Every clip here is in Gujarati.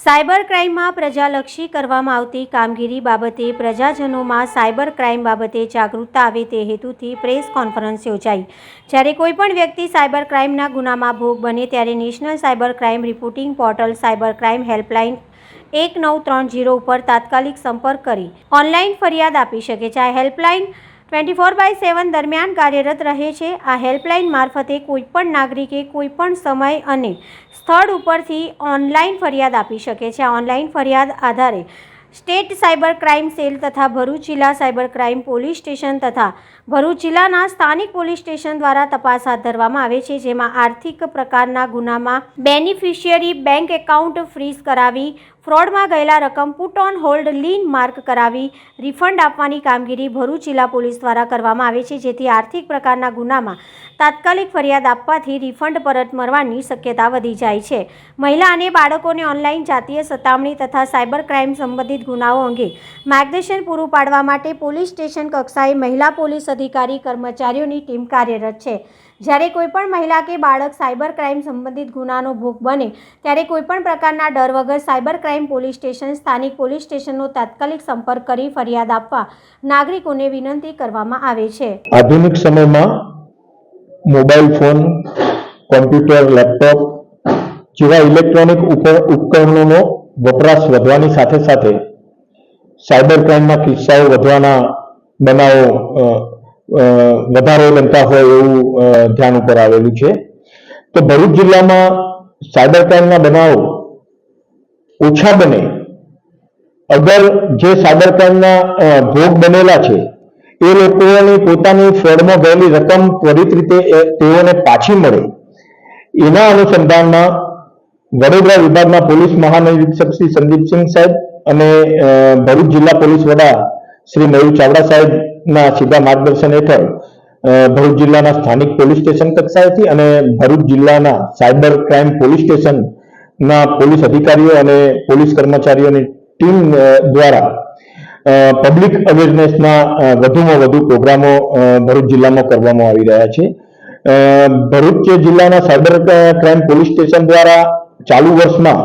સાયબર ક્રાઇમમાં પ્રજાલક્ષી કરવામાં આવતી કામગીરી બાબતે પ્રજાજનોમાં સાયબર ક્રાઇમ બાબતે જાગૃતતા આવે તે હેતુથી પ્રેસ કોન્ફરન્સ યોજાઈ. જ્યારે કોઈપણ વ્યક્તિ સાયબર ક્રાઇમના ગુનામાં ભોગ બને ત્યારે national cyber crime reporting portal cyber crime helpline એક નવ ત્રણ જીરો ઉપર તાત્કાલિક સંપર્ક કરી ઓનલાઈન ફરિયાદ આપી શકે છે. આ helpline twenty four by seven દરમિયાન કાર્યરત રહે છે. આ હેલ્પલાઇન મારફતે કોઈપણ નાગરિકે કોઈપણ સમય અને સ્થળ ઉપરથી ઓનલાઈન ફરિયાદ આપી શકે છે. આ ઓનલાઈન ફરિયાદ આધારે સ્ટેટ સાયબર ક્રાઇમ સેલ તથા ભરૂચ જિલ્લા સાયબર ક્રાઇમ પોલીસ સ્ટેશન તથા ભરૂચ જિલ્લાના સ્થાનિક પોલીસ સ્ટેશન દ્વારા તપાસ હાથ ધરવામાં આવે છે, જેમાં આર્થિક પ્રકારના ગુનામાં બેનિફિશિયરી બેંક એકાઉન્ટ ફ્રીઝ કરાવી, ફ્રોડમાં ગયેલા રકમ put on hold lien mark કરાવી, રિફંડ આપવાની કામગીરી ભરૂચ જિલ્લા પોલીસ દ્વારા કરવામાં આવે છે, જેથી આર્થિક પ્રકારના ગુનામાં તાત્કાલિક ફરિયાદ આપવાથી રિફંડ પરત મળવાની શક્યતા વધી જાય છે. મહિલા અને બાળકોને ઓનલાઈન જાતીય સતામણી તથા સાયબર ક્રાઇમ સંબંધિત ગુનાઓ અંગે માર્ગદર્શન પૂરું પાડવા માટે પોલીસ સ્ટેશન કક્ષાએ મહિલા પોલીસ અધિકારી, કર્મચારીઓની ટીમ કાર્યરત છે. જ્યારે કોઈપણ મહિલા કે બાળક સાયબર ક્રાઇમ સંબંધિત ગુનાનો ભોગ બને, ત્યારે કોઈપણ પ્રકારના ડર વગર સાયબર ક્રાઇમ પોલીસ સ્ટેશન, સ્થાનિક પોલીસ સ્ટેશનનો તાત્કાલિક સંપર્ક કરી ફરિયાદ આપવા નાગરિકોને વિનંતી કરવામાં આવે છે. આધુનિક સમયમાં મોબાઈલ ફોન, કોમ્પ્યુટર, લેપટોપ જેવા ઇલેક્ટ્રોનિક ઉપકરણોનો વપરાશ વધવાની સાથે સાથે સાયબર ક્રાઇમના કિસ્સાઓ વધવાના બનાવો વધારે બનતા હોય એવું ધ્યાન ઉપર આવેલું છે. તો ભરૂચ જિલ્લામાં સાયબર ક્રાઇમના બનાવો ઓછા બને. અગર જે સાયબર ક્રાઇમના ભોગ બનેલા છે, એ લોકોની પોતાની ફ્રોડમાં ગયેલી રકમ ત્વરિત રીતે તેઓને પાછી મળે. એના અનુસંધાનમાં વડોદરા વિભાગના પોલીસ મહાનિરીક્ષક શ્રી સંદીપસિંહ સાહેબ અને ભરૂચ જિલ્લા પોલીસ વડા શ્રી મયુર ચાવડા સાહેબના સીધા માર્ગદર્શન હેઠળ ભરૂચ જિલ્લાના સ્થાનિક પોલીસ સ્ટેશન કક્ષાએથી અને ભરૂચ જિલ્લાના સાયબર ક્રાઇમ પોલીસ સ્ટેશનના પોલીસ અધિકારીઓ અને પોલીસ કર્મચારીઓની ટીમ દ્વારા પબ્લિક અવેરનેસના વધુમાં વધુ પ્રોગ્રામો ભરૂચ જિલ્લામાં કરવામાં આવી રહ્યા છે. ભરૂચ જિલ્લાના સાયબર ક્રાઇમ પોલીસ સ્ટેશન દ્વારા ચાલુ વર્ષમાં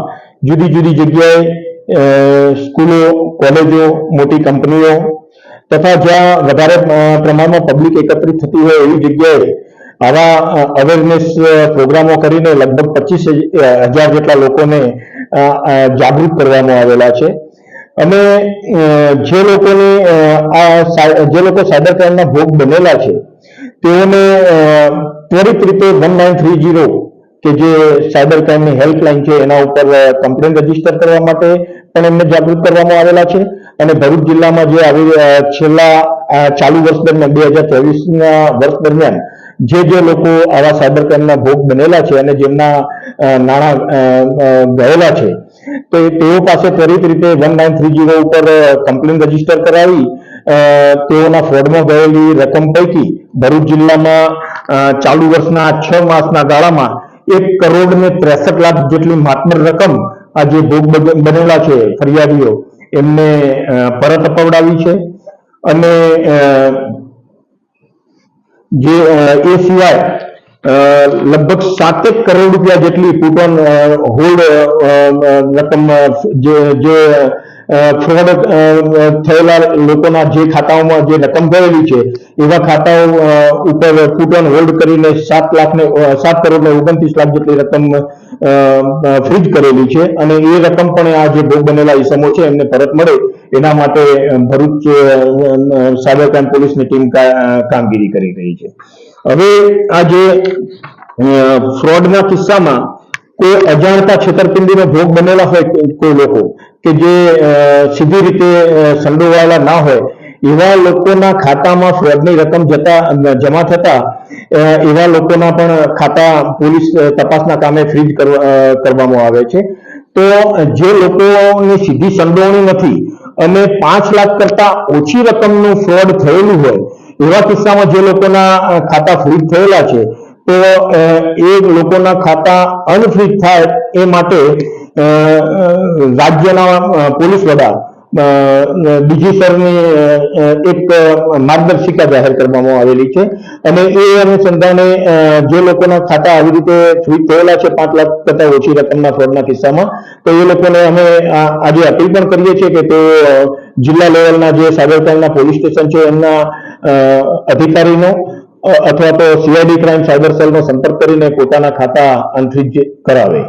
જુદી જુદી જગ્યાએ સ્કૂલો, કોલેજો, મોટી કંપનીઓ તથા જ્યાં વધારે પ્રમાણમાં પબ્લિક એકત્રિત થતી હોય એવી જગ્યાએ આવા અવેરનેસ પ્રોગ્રામો કરીને લગભગ પચીસ હજાર જેટલા લોકોને જાગૃત કરવામાં આવેલા છે. અને જે લોકોને આ જે લોકો સાયબર ક્રાઇમના ભોગ બનેલા છે, તેઓને ત્વરિત રીતે વન નાઇન થ્રી જીરો કે જે સાયબર ક્રાઇમની હેલ્પલાઇન છે, એના ઉપર કમ્પ્લેન રજિસ્ટર કરવા માટે પણ એમને જાગૃત કરવામાં આવેલા છે. અને ભરૂચ જિલ્લામાં જે આવી છેલ્લા ચાલુ વર્ષ દરમિયાન, બે હજાર ચોવીસના વર્ષ દરમિયાન જે જે લોકો આવા સાયબર ક્રાઇમના ભોગ બનેલા છે અને જેમના નાણાં ગયેલા છે, તો તેઓ પાસે ત્વરિત રીતે વન નાઇન થ્રી જીરો ઉપર કમ્પ્લેન રજિસ્ટર કરાવી તેઓના ફ્રોડમાં ગયેલી રકમ પૈકી ભરૂચ જિલ્લામાં ચાલુ વર્ષના છ માસના ગાળામાં એક કરોડ ને ત્રેસઠ લાખ જેટલી માતબર રકમ આ જે ભોગ બન- બનેલા છે ફરિયાદીઓ, એમને પરત અપાવડાવી છે. અને જે એ સિવાય લગભગ સાતેક કરોડ રૂપિયા જેટલી પુટ ઓન હોલ્ડ રકમ જે ફ્રોડ થયેલા લોકોના જે ખાતાઓમાં જે રકમ ભરેલી છે, એવા ખાતાઓ ઉપર કુટન હોલ્ડ કરીને સાત લાખ ને સાત કરોડ ને ઓગણત્રીસ લાખ જેટલી રકમ ફ્રીજ કરેલી છે. અને એ રકમ પણ આ જે ભોગ બનેલા ઈસમો છે, એમને પરત મળે. એના માટે ભરૂચ સાયબર ક્રાઇમ પોલીસની ટીમ કામગીરી કરી રહી છે. હવે આ જે ફ્રોડના કિસ્સામાં કોઈ અજાણતા છેતરપિંડીનો ભોગ બનેલા હોય કોઈ- લોકો કે જે સીધી રીતે સંડોવાયેલા ના હોય, એવા લોકોના ખાતામાં ફ્રોડની રકમ જતા જમા થતા એવા લોકોના પણ ખાતા પોલીસ તપાસના કામે ફ્રીજ કરવા કરવામાં આવે છે. તો જે લોકોની સીધી સંડોવણી નથી અને પાંચ લાખ કરતા ઓછી રકમનું ફ્રોડ થયેલું હોય, એવા કિસ્સામાં જે લોકોના ખાતા ફ્રીજ થયેલા છે તો એ લોકોના ખાતા અનફ્રીજ થાય એ માટે રાજ્યના પોલીસ વડા બીજી સરની એક માર્ગદર્શિકા જાહેર કરવામાં આવેલી છે. અને એ અનુસંધાને જે લોકોના ખાતા આવી રીતે ફ્રીજ થયેલા છે, પાંચ લાખ કરતા ઓછી રકમના ફ્રોડના કિસ્સામાં, તો એ લોકોને અમે આજે અપીલ પણ કરીએ છીએ કે તે જિલ્લા લેવલના જે સાગરતાલના પોલીસ સ્ટેશન છે, એમના અધિકારીનો અથવા તો સીઆઈડી ક્રાઇમ સાયબર સેલનો સંપર્ક કરીને પોતાના ખાતા અંતરિત કરાવે.